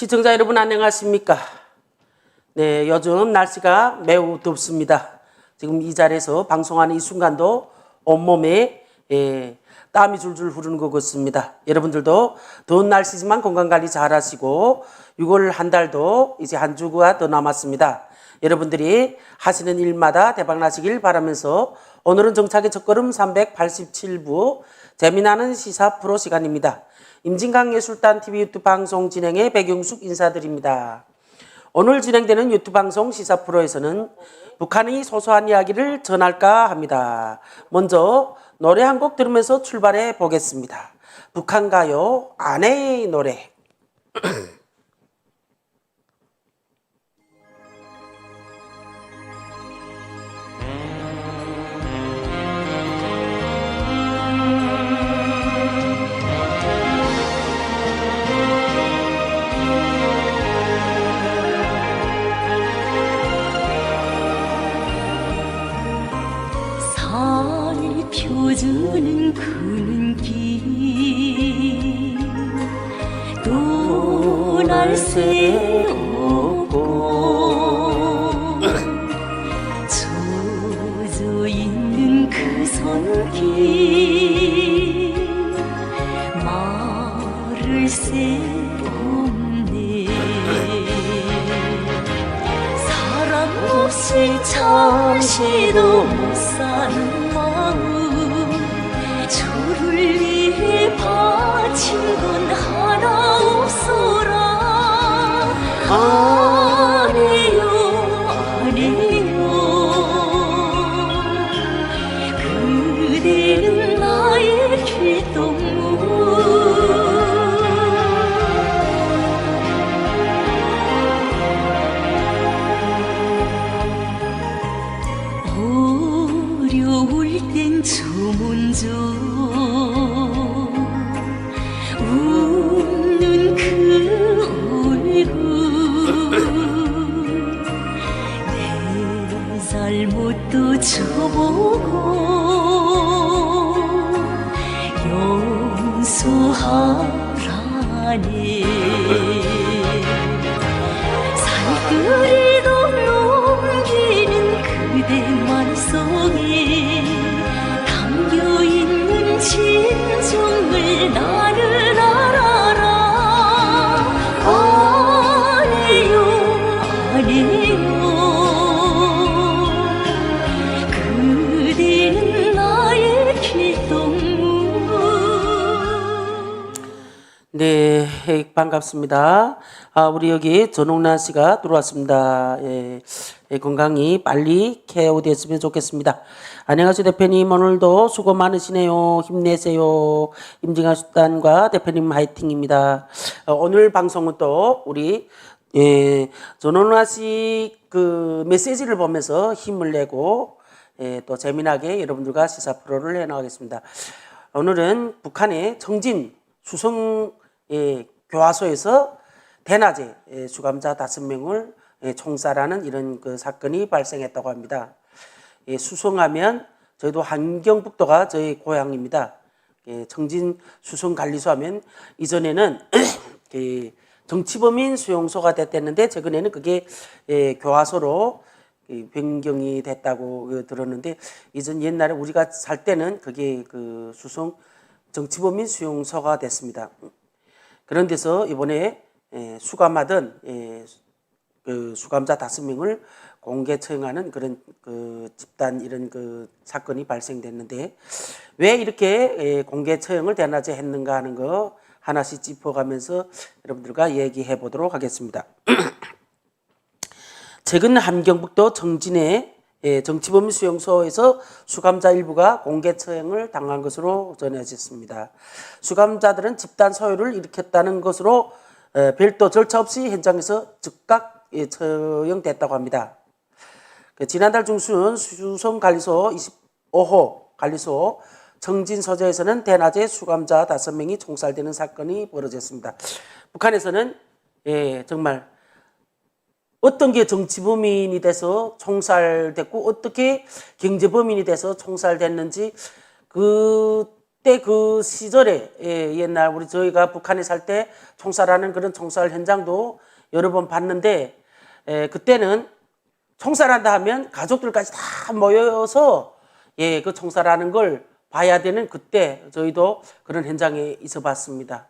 시청자 여러분 안녕하십니까? 네, 요즘 날씨가 매우 덥습니다. 지금 이 자리에서 방송하는 이 순간도 온몸에 예, 땀이 줄줄 흐르는 것 같습니다. 여러분들도 더운 날씨지만 건강 관리 잘 하시고 6월 한 달도 이제 한 주가 더 남았습니다. 여러분들이 하시는 일마다 대박 나시길 바라면서 오늘은 정착의 첫걸음 387부 재미나는 시사 프로 시간입니다. 임진강 예술단 TV 유튜브 방송 진행의 백용숙 인사드립니다. 오늘 진행되는 유튜브 방송 시사 프로에서는 북한의 소소한 이야기를 전할까 합니다. 먼저 노래 한 곡 들으면서 출발해 보겠습니다. 북한 가요 아내의 노래. 잠시도 못 사는 마음. 저를 위해 바친 건 하나 없어라. 아 네, 반갑습니다. 아, 우리 여기 전홍란 씨가 들어왔습니다. 예, 예, 건강히 빨리 케어됐으면 좋겠습니다. 안녕하세요, 대표님. 오늘도 수고 많으시네요. 힘내세요. 임진아 수단과 대표님 화이팅입니다. 어, 오늘 방송은 또 우리 예, 전홍란 씨그 메시지를 보면서 힘을 내고 예, 또 재미나게 여러분들과 시사 프로를 해나가겠습니다. 오늘은 북한의 정진 수성 예, 교화소에서 대낮에 예, 수감자 다섯 명을 예, 총살하는 이런 그 사건이 발생했다고 합니다. 예, 수성하면 저희도 한경북도가 저희 고향입니다. 예, 정진 수성 관리소 하면 이전에는 그 정치범인 수용소가 됐댔는데 최근에는 그게 예, 교화소로 이 변경이 됐다고 그 들었는데 이전 옛날에 우리가 살 때는 그게 그 수송 정치범인 수용소가 됐습니다. 그런 데서 이번에 에, 수감하던 에, 그 수감자 다섯 명을 공개 처형하는 그런 그 집단 이런 그 사건이 발생됐는데 왜 이렇게 에, 공개 처형을 대낮에 했는가 하는 거 하나씩 짚어가면서 여러분들과 얘기해 보도록 하겠습니다. 최근 함경북도 정진의 예, 정치범 수용소에서 수감자 일부가 공개 처형을 당한 것으로 전해졌습니다. 수감자들은 집단 소유를 일으켰다는 것으로 에, 별도 절차 없이 현장에서 즉각 예, 처형됐다고 합니다. 그 지난달 중순 수성관리소 25호 관리소 정진 소재에서는 대낮에 수감자 5명이 총살되는 사건이 벌어졌습니다. 북한에서는 예, 정말 어떤 게 정치범인이 돼서 총살됐고 어떻게 경제범인이 돼서 총살됐는지 그 그때 그 시절에 예, 옛날 우리 저희가 북한에 살 때 총살하는 그런 총살 현장도 여러 번 봤는데 예, 그때는 총살한다 하면 가족들까지 다 모여서 예, 그 총살하는 걸 봐야 되는 그때 저희도 그런 현장에 있어 봤습니다.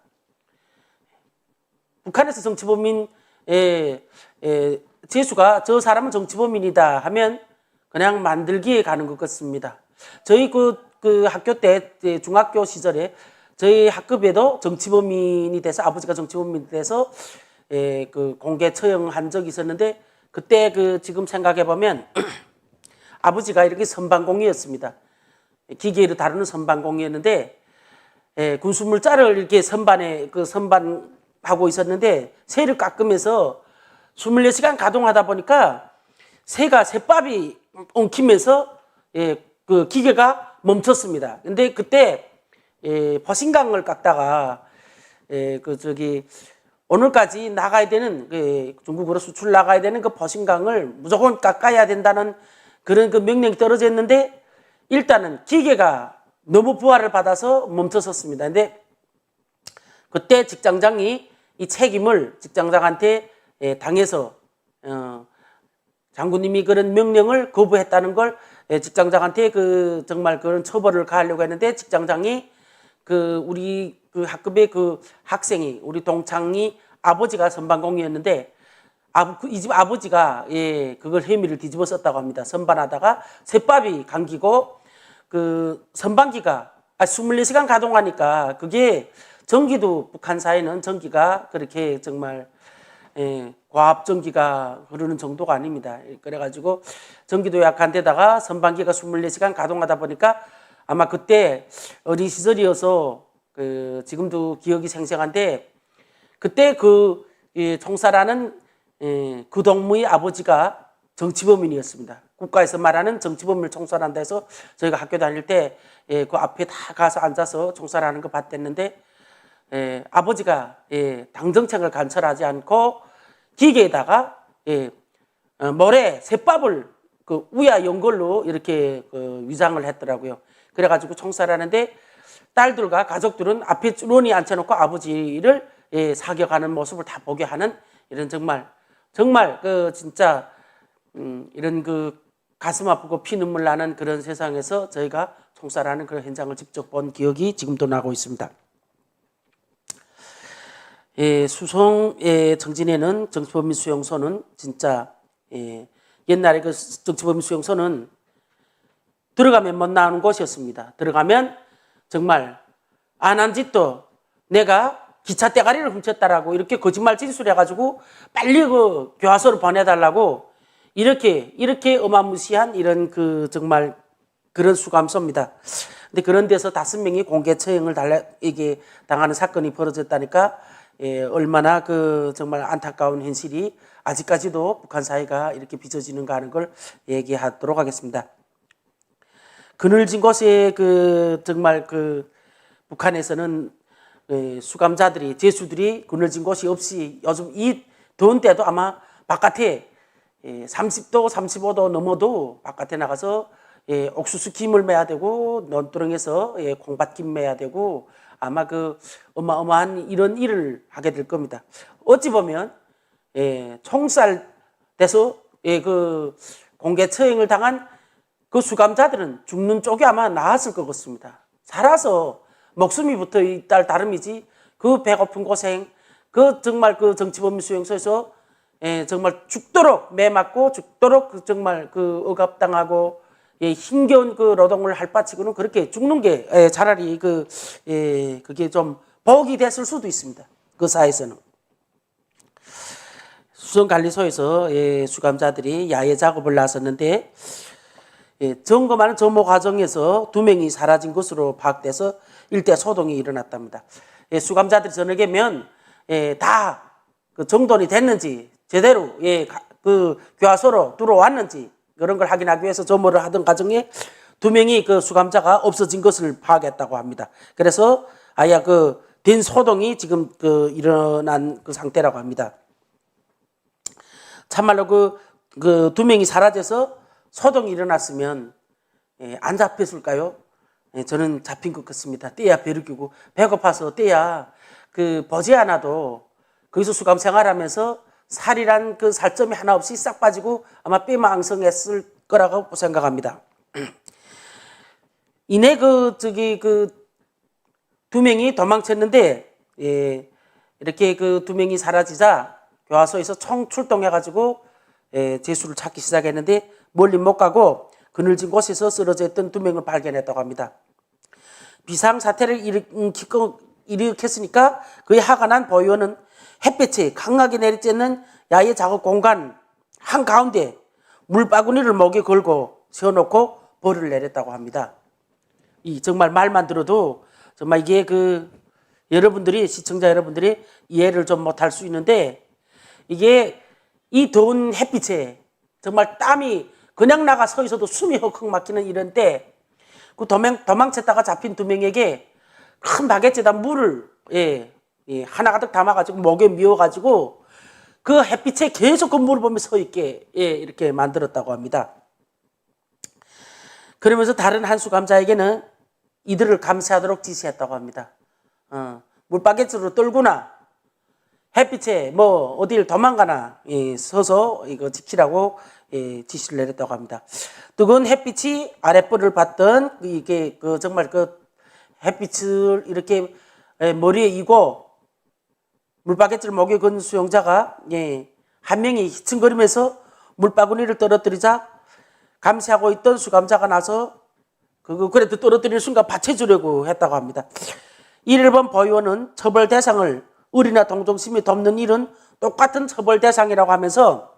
북한에서 정치범인 에, 에, 재수가 저 사람은 정치범인이다 하면 그냥 만들기에 가는 것 같습니다. 저희 그, 그 학교 때 예, 중학교 시절에 저희 학급에도 정치범인이 돼서 아버지가 정치범인이 돼서 에, 그 공개 처형한 적이 있었는데 그때 그 지금 생각해 보면 아버지가 이렇게 선반공이었습니다. 기계를 다루는 선반공이었는데 예, 군수물자를 이렇게 선반에 그 선반 하고 있었는데 새를 깎으면서 24시간 가동하다 보니까 새가 새밥이 엉키면서 예, 그 기계가 멈췄습니다. 근데 그때 예, 버신강을 깎다가 예, 그 저기 오늘까지 나가야 되는 그 중국으로 수출 나가야 되는 그 버신강을 무조건 깎아야 된다는 그런 그 명령이 떨어졌는데 일단은 기계가 너무 부하를 받아서 멈춰섰습니다. 근데 그때 직장장이 이 책임을 직장장한테 예, 당해서 어, 장군님이 그런 명령을 거부했다는 걸 예, 직장장한테 그 정말 그런 처벌을 가하려고 했는데 직장장이 그 우리 그 학급의 그 학생이 우리 동창이 아버지가 선반공이었는데 그이집 아버지가 예 그걸 혐의를 뒤집어 썼다고 합니다. 선반하다가 셋밥이 감기고 그 선반기가 아 24시간 가동하니까 그게 전기도 북한사에는 전기가 그렇게 정말 예, 과압 전기가 흐르는 정도가 아닙니다. 그래가지고 전기도 약한 데다가 선반기가 24시간 가동하다 보니까 아마 그때 어린 시절이어서 그 지금도 기억이 생생한데 그때 그 예, 총사라는 예, 그 동무의 아버지가 정치범인이었습니다. 국가에서 말하는 정치범인을 총살한다 해서 저희가 학교 다닐 때 예, 그 앞에 다 가서 앉아서 총살하는 거 봤댔는데 예, 아버지가 예, 당정책을 관철하지 않고 기계에다가 예, 어, 모래 셋밥을 그 우야 연걸로 이렇게 그 위장을 했더라고요. 그래가지고 총살하는데 딸들과 가족들은 앞에 쭈론이 앉혀놓고 아버지를 예, 사격하는 모습을 다 보게 하는 이런 정말 정말 그 진짜 음, 이런 그 가슴 아프고 피 눈물 나는 그런 세상에서 저희가 총살하는 그런 현장을 직접 본 기억이 지금도 나고 있습니다. 예, 수송의 정진에는 정치범인 수용소는 진짜 예, 옛날에 그 정치범인 수용소는 들어가면 못 나오는 곳이었습니다. 들어가면 정말 안 한 짓도 내가 기차 대가리를 훔쳤다라고 이렇게 거짓말 진술해가지고 빨리 그 교화소로 보내달라고 이렇게 이렇게 어마무시한 이런 그 정말 그런 수감소입니다. 근데 그런 데서 다섯 명이 공개 처형을 달라 이게 당하는 사건이 벌어졌다니까 예, 얼마나 그 정말 안타까운 현실이 아직까지도 북한 사회가 이렇게 빚어지는가 하는 걸 얘기하도록 하겠습니다. 그늘진 곳에 그 정말 그 북한에서는 예, 수감자들이 제수들이 그늘진 곳이 없이 요즘 이 더운 때도 아마 바깥에 예, 30도, 35도 넘어도 바깥에 나가서 예, 옥수수 김을 매야 되고 논두렁에서 예, 콩밭 김 매야 되고 아마 그 어마어마한 이런 일을 하게 될 겁니다. 어찌 보면 예, 총살 돼서 예, 그 공개 처형을 당한 그 수감자들은 죽는 쪽이 아마 나았을 것 같습니다. 살아서 목숨이 붙어 있다 다름이지 그 배고픈 고생 그 정말 그 정치범위 수용소에서 예, 정말 죽도록 매 맞고 죽도록 그 정말 그 억압당하고 예, 힘겨운 그 노동을 할 바치고는 그렇게 죽는 게 예, 차라리 그 예, 그게 좀 복이 됐을 수도 있습니다. 그 사회에서는. 수성관리소에서 예, 수감자들이 야외 작업을 나섰는데 예, 점검하는 점호 과정에서 두 명이 사라진 것으로 파악돼서 일대 소동이 일어났답니다. 예, 수감자들이 저녁에 면 예, 다그 정돈이 됐는지 제대로 예, 가- 그 교화소로 들어왔는지 그런 걸 확인하기 위해서 점호를 하던 과정에 두 명이 그 수감자가 없어진 것을 파악했다고 합니다. 그래서 아예 그된 소동이 지금 그 일어난 그 상태라고 합니다. 참말로 그, 그 두 명이 사라져서 소동이 일어났으면 예, 안 잡혔을까요? 예, 저는 잡힌 것 같습니다. 떼야 배를 끼고 배고파서 떼야 그 버지 하나도 거기서 수감 생활하면서 살이란 그 살점이 하나 없이 싹 빠지고 아마 뼈망성했을 거라고 생각합니다. 이내 그 저기 그 두 명이 도망쳤는데 예, 이렇게 그 두 명이 사라지자 교화소에서 총 출동해가지고 예, 제수를 찾기 시작했는데 멀리 못 가고 그늘진 곳에서 쓰러져 있던 두 명을 발견했다고 합니다. 비상 사태를 일으켜, 일으켰으니까 그의 화가 난 보위원은 햇볕에 강하게 내리쬐는 야외 작업 공간 한 가운데 물바구니를 목에 걸고 세워놓고 벌을 내렸다고 합니다. 이 정말 말만 들어도 정말 이게 그 여러분들이 시청자 여러분들이 이해를 좀 못할 수 있는데 이게 이 더운 햇빛에 정말 땀이 그냥 나가 서 있어도 숨이 헉헉 막히는 이런 때 그 도망, 도망쳤다가 잡힌 두 명에게 큰 바게트에다 물을 예, 예, 하나 가득 담아가지고 목에 미워가지고 그 햇빛에 계속 그 물을 보며 서 있게 예, 이렇게 만들었다고 합니다. 그러면서 다른 한 수 감자에게는 이들을 감시하도록 지시했다고 합니다. 어, 물바게트로 떨구나 햇빛에 뭐 어딜 도망가나 예, 서서 이거 지키라고 예, 지시를 내렸다고 합니다. 뜨거운 햇빛이 아랫불을 받던 이게 그 정말 그 햇빛을 이렇게 예, 머리에 이고 물바게트를 목에 건 수용자가 예, 한 명이 희층거리면서 물바구니를 떨어뜨리자 감시하고 있던 수감자가 나서 그거 그래도 떨어뜨리는 순간 받쳐주려고 했다고 합니다. 이를 본 보위원은 처벌 대상을 의리나 동정심이 돕는 일은 똑같은 처벌 대상이라고 하면서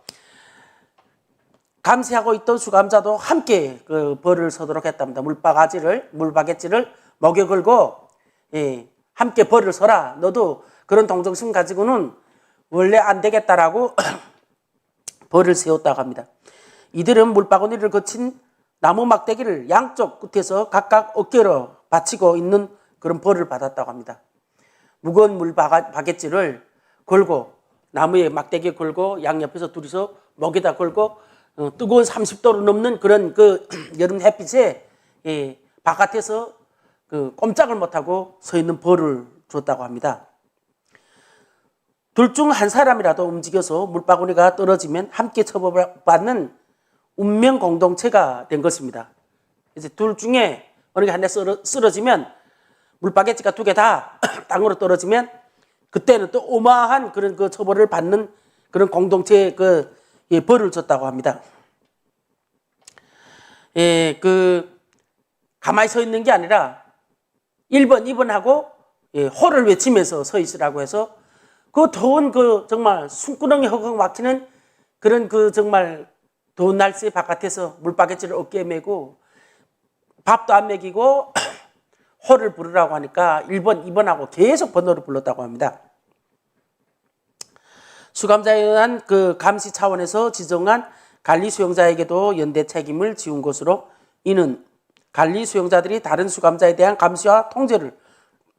감시하고 있던 수감자도 함께 그 벌을 서도록 했답니다. 물바가지를 물바게지를 목에 걸고 예, 함께 벌을 서라. 너도 그런 동정심 가지고는 원래 안 되겠다라고 벌을 세웠다고 합니다. 이들은 물바구니를 거친 나무 막대기를 양쪽 끝에서 각각 어깨로 받치고 있는 그런 벌을 받았다고 합니다. 무거운 물 바게지를 걸고 나무에 막대기에 걸고 양옆에서 둘이서 목에다 걸고 어, 뜨거운 30도로 넘는 그런 그 여름 햇빛에 예, 바깥에서 그 꼼짝을 못하고 서 있는 벌을 줬다고 합니다. 둘 중 한 사람이라도 움직여서 물바구니가 떨어지면 함께 처벌받는 운명 공동체가 된 것입니다. 이제 둘 중에 어느 게 한 대 쓰러지면 물바게지가 두 개 다 땅으로 떨어지면 그때는 또 어마한 그런 그 처벌을 받는 그런 공동체의 그 예, 벌을 줬다고 합니다. 예, 그 가만히 서 있는 게 아니라 1번, 2번 하고 예, 호를 외치면서 서 있으라고 해서 그 더운 그 정말 숨구렁이 허걱 막히는 그런 그 정말 더운 날씨 바깥에서 물바게지를 어깨에 메고 밥도 안 먹이고 호를 부르라고 하니까 1번, 2번하고 계속 번호를 불렀다고 합니다. 수감자에 의한 그 감시 차원에서 지정한 관리 수용자에게도 연대 책임을 지운 것으로 이는 관리 수용자들이 다른 수감자에 대한 감시와 통제를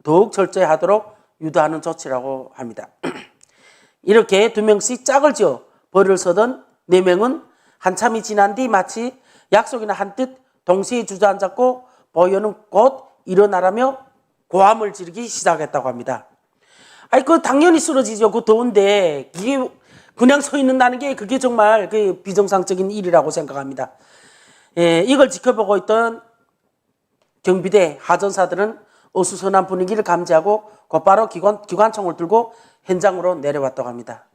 더욱 철저히 하도록 유도하는 조치라고 합니다. 이렇게 두 명씩 짝을 지어 벌을 서던 네 명은 한참이 지난 뒤 마치 약속이나 한뜻 동시에 주저앉았고 보여는 곧 일어나라며 고함을 지르기 시작했다고 합니다. 아니 그 당연히 쓰러지죠. 그 더운데 이게 그냥 서 있는다는 게 그게 정말 그 비정상적인 일이라고 생각합니다. 예, 이걸 지켜보고 있던 경비대 하전사들은 어수선한 분위기를 감지하고 곧바로 기관, 기관총을 들고 현장으로 내려왔다고 합니다.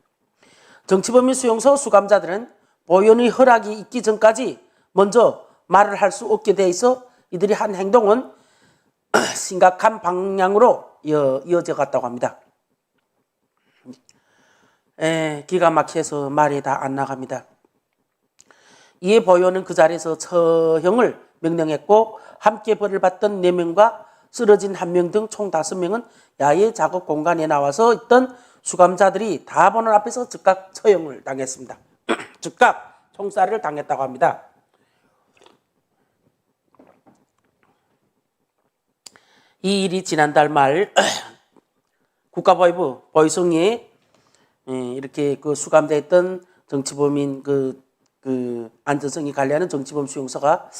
정치범인 수용소 수감자들은 보연의 허락이 있기 전까지 먼저 말을 할 수 없게 돼 있어 이들이 한 행동은 심각한 방향으로 이어, 이어져 갔다고 합니다. 에, 기가 막혀서 말이 다 안 나갑니다. 이에 보요는 그 자리에서 처형을 명령했고 함께 벌을 받던 4명과 쓰러진 한 명 등총 5명은 야외 작업 공간에 나와서 있던 수감자들이 다 보는 앞에서 즉각 처형을 당했습니다. 즉각 총살을 당했다고 합니다. 이 일이 지난달 말 국가보위부 보위성에 예, 이렇게 그 수감돼 있던 정치범인 그, 그 안전성이 관리하는 정치범 수용소가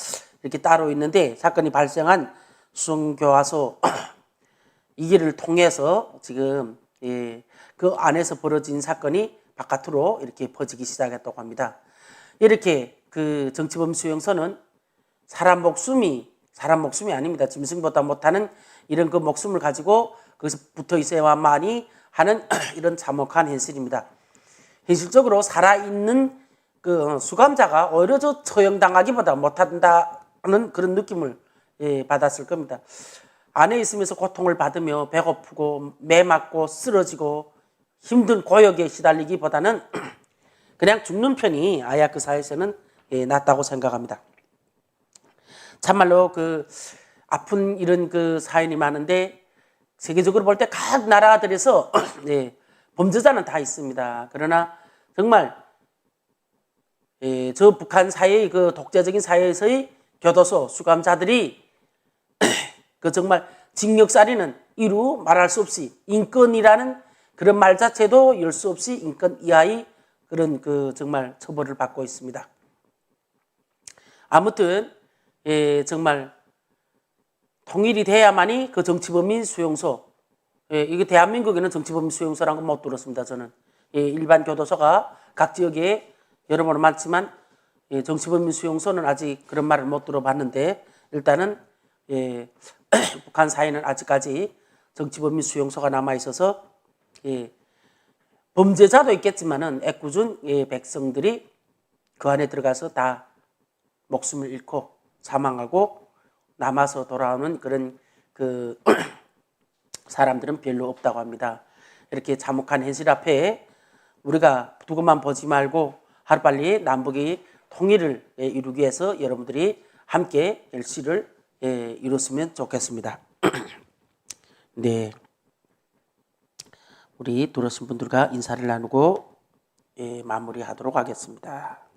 이렇게 따로 있는데 사건이 발생한 수성교화소 이 길을 통해서 지금 예, 그 안에서 벌어진 사건이 바깥으로 이렇게 퍼지기 시작했다고 합니다. 이렇게 그 정치범 수용소는 사람 목숨이 사람 목숨이 아닙니다. 짐승보다 못하는 이런 그 목숨을 가지고 거기서 붙어 있어야만이 하는 이런 참혹한 현실입니다. 현실적으로 살아있는 그 수감자가 오히려 저 처형당하기보다 못한다는 그런 느낌을 예, 받았을 겁니다. 안에 있으면서 고통을 받으며 배고프고 매 맞고 쓰러지고 힘든 고역에 시달리기보다는 그냥 죽는 편이 아야 그 사회에서는 예, 낫다고 생각합니다. 참말로 그 아픈 이런 그 사연이 많은데 세계적으로 볼 때 각 나라들에서 예, 범죄자는 다 있습니다. 그러나 정말 예, 저 북한 사회의 그 독재적인 사회에서의 교도소 수감자들이 그 정말 징역살이는 이루 말할 수 없이 인권이라는 그런 말 자체도 열 수 없이 인권 이하의 그런 그 정말 처벌을 받고 있습니다. 아무튼 예, 정말 통일이 돼야만이 그 정치범인 수용소 예, 이게 대한민국에는 정치범인 수용소라는 건못 들었습니다. 저는 예, 일반 교도소가 각 지역에 여러모로 많지만 예, 정치범인 수용소는 아직 그런 말을 못 들어봤는데 일단은 예, 북한 사회는 아직까지 정치범인 수용소가 남아 있어서 예, 범죄자도 있겠지만은 애꿎은 예, 백성들이 그 안에 들어가서 다 목숨을 잃고 사망하고 남아서 돌아오는 그런 그 사람들은 별로 없다고 합니다. 이렇게 참혹한 현실 앞에 우리가 두고만 보지 말고 하루빨리 남북이 통일을 예, 이루기 위해서 여러분들이 함께 열시를 예, 이뤘으면 좋겠습니다. 네. 우리 들으신 분들과 인사를 나누고 예, 마무리하도록 하겠습니다.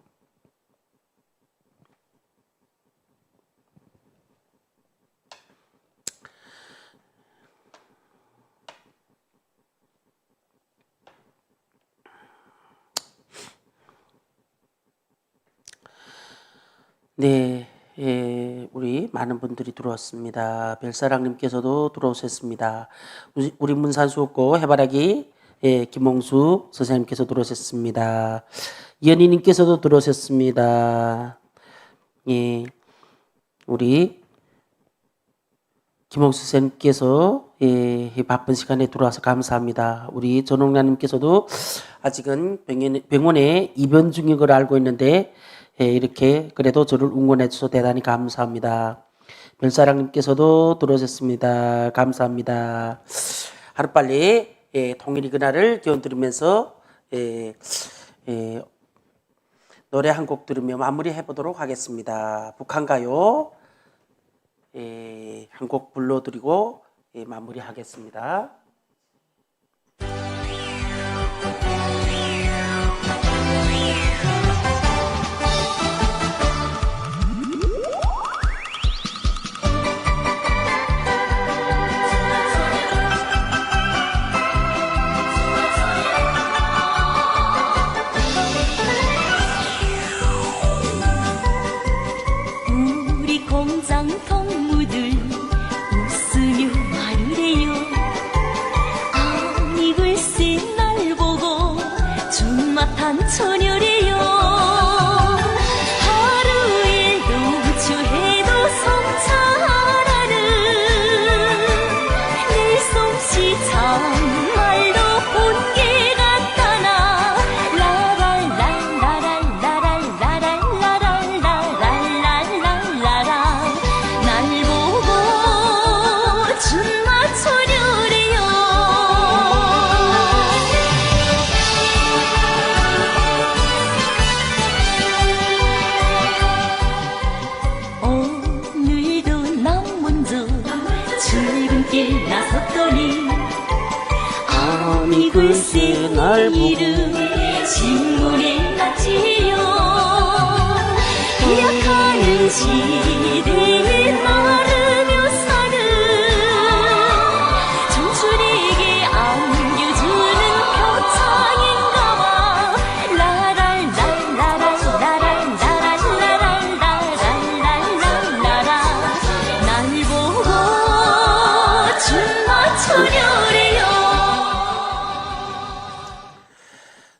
네, 많은 분들이 들어왔습니다. 별사랑님께서도 들어오셨습니다. 우리- 문산수업고 해바라기 예, 김홍수 선생님께서 들어오셨습니다. 이현희님께서도 들어오셨습니다. 예, 우리 김홍수 선생님께서 예, 이 바쁜 시간에 들어와서 감사합니다. 우리 전홍란님께서도 아직은 병원, 병원에 입원 중인 걸 알고 있는데 예, 이렇게 그래도 저를 응원해 주셔서 대단히 감사합니다. 별사랑님께서도 들어오셨습니다. 감사합니다. 하루빨리 예, 통일이 그날을 기원 드리면서 예, 예, 노래 한 곡 들으며 마무리해 보도록 하겠습니다. 북한가요 예, 한 곡 불러드리고 예, 마무리하겠습니다.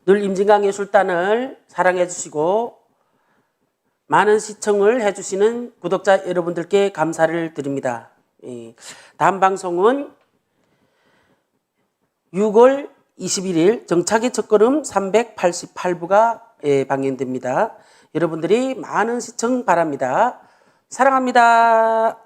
늘 임진강 예술단을 사랑해 주시고 많은 시청을 해주시는 구독자 여러분들께 감사를 드립니다. 예, 다음 방송은 6월 21일 정착의 첫걸음 388부가 예, 방영됩니다. 여러분들이 많은 시청 바랍니다. 사랑합니다.